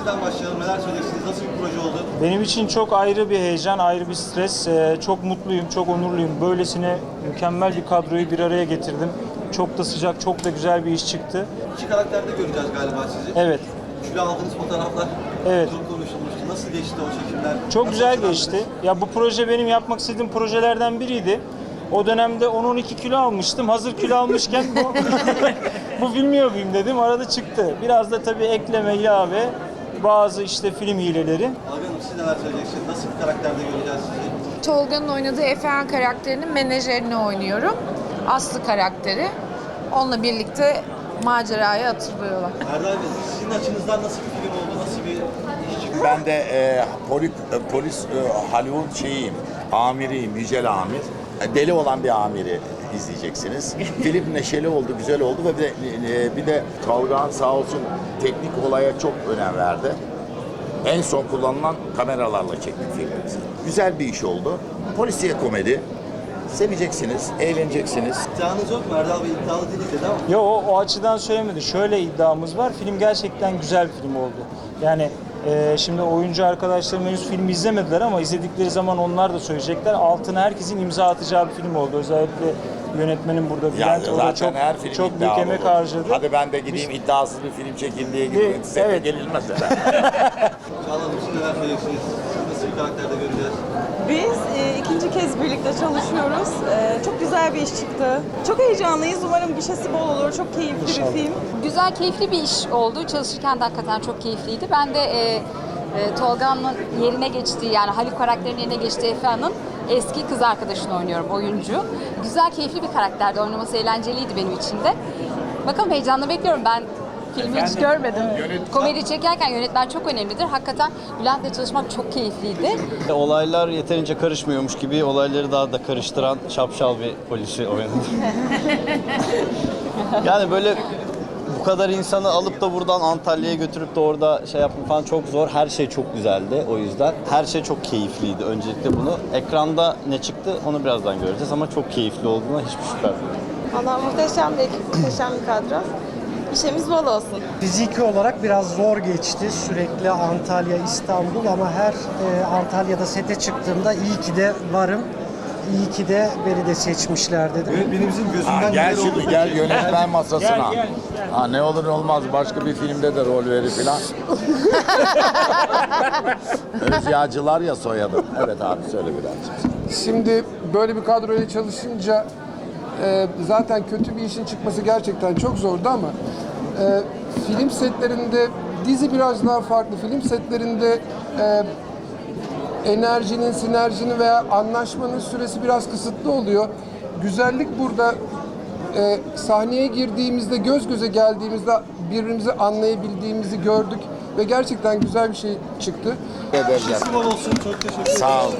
sizden başlayalım. Neler söyleyeceksiniz? Nasıl bir proje oldu? Benim için çok ayrı bir heyecan, ayrı bir stres. Ee, Çok mutluyum, çok onurluyum. Böylesine mükemmel bir kadroyu bir araya getirdim. Çok da sıcak, çok da güzel bir iş çıktı. İki karakterde göreceğiz galiba sizi. Evet, Kilo aldığınız fotoğraflar Evet. konuşulmuştu. Nasıl geçti o çekimler? çok Nasıl güzel geçti. Ya bu proje benim yapmak istediğim projelerden biriydi. O dönemde 10-12 kilo almıştım. Hazır kilo almışken bu, bu film yapayım dedim. Arada çıktı. Biraz da tabii ekleme, ilave, bazı işte film hileleri. Abi Hanım siz neler söyleyeceksiniz? Nasıl bir karakterde göreceğiz sizi? Tolga'nın oynadığı Efehan karakterinin menajerini oynuyorum. Aslı karakteri. Onunla birlikte macerayı hatırlıyorlar. Erdal Bey sizin açınızdan nasıl bir film oldu? Nasıl bir iş çıktı? Ben de e, poli- e, polis e, Hollywood şeyiyim, amiriyim, yücel amir. E, Deli olan bir amiri izleyeceksiniz. Film neşeli oldu, güzel oldu ve bir de, e, bir de Tolgağan sağ olsun teknik olaya çok önem verdi. En son kullanılan kameralarla çektik filmimizi. Güzel bir iş oldu. Polisiye komedi. Seveceksiniz, eğleneceksiniz. İddianız yok mu? Erdal Bey iddialı değil dedi ama. Yo o, o açıdan söylemedi. Şöyle iddiamız var. Film gerçekten güzel bir film oldu. Yani e, şimdi oyuncu arkadaşlarım henüz filmi izlemediler ama izledikleri zaman onlar da söyleyecekler. Altına herkesin imza atacağı bir film oldu. Özellikle yönetmenin burada Ya Bülent o da zaten çok her film çok büyük iddialı emek olur. harcadı. Hadi ben de gideyim iddiasız bir film çekeyim diye gideyim. Evet, Sete evet. gelilmez de. Çağla Hanım siz neler söyleyeceksiniz? Karakterde göreceğiz? Biz e, ikinci kez birlikte çalışıyoruz. E, çok güzel bir iş çıktı. Çok heyecanlıyız. Umarım gişesi bol olur. Çok keyifli İnşallah. bir film. Güzel, keyifli bir iş oldu. Çalışırken de hakikaten çok keyifliydi. Ben de e, e, Tolga'nın yerine geçtiği, yani Haluk karakterinin yerine geçtiği Efe Han'ın eski kız arkadaşını oynuyorum, oyuncu. Güzel, keyifli bir karakterdi. Oynaması eğlenceliydi benim için de. Bakalım heyecanla bekliyorum. Ben filmi hiç görmedim. Komedi çekerken yönetmen çok önemlidir. Hakikaten Bülent'le çalışmak çok keyifliydi. Olaylar yeterince karışmıyormuş gibi olayları daha da karıştıran şapşal bir polisi oynadım. yani böyle bu kadar insanı alıp da buradan Antalya'ya götürüp de orada şey yapmak falan çok zor. Her şey çok güzeldi o yüzden. Her şey çok keyifliydi öncelikle bunu. Ekranda ne çıktı onu birazdan göreceğiz ama çok keyifli olduğuna hiçbir şüphe yok. Allah muhteşem bir ekip, muhteşem bir kadro. İşimiz bol olsun. Fiziki olarak biraz zor geçti. Sürekli Antalya, İstanbul ama her e, Antalya'da sete çıktığımda iyi ki de varım. İyi ki de beni de seçmişler dedim. Yönetmenimizin gözünden gel neler oldu şimdi gel yönetmen masasına. Gel, gel, gel. Ha, ne olur ne olmaz başka bir filmde de rol verir filan. Özyağcılar ya soyadım. Evet abi söyle birazcık. Şimdi böyle bir kadroyla çalışınca e, zaten kötü bir işin çıkması gerçekten çok zordu ama e, film setlerinde dizi biraz daha farklı. Film setlerinde e, enerjinin, sinerjinin veya anlaşmanın süresi biraz kısıtlı oluyor. Güzellik burada e, sahneye girdiğimizde, göz göze geldiğimizde birbirimizi anlayabildiğimizi gördük ve gerçekten güzel bir şey çıktı. Bol olsun. Çok teşekkür ederim. Sağ ol.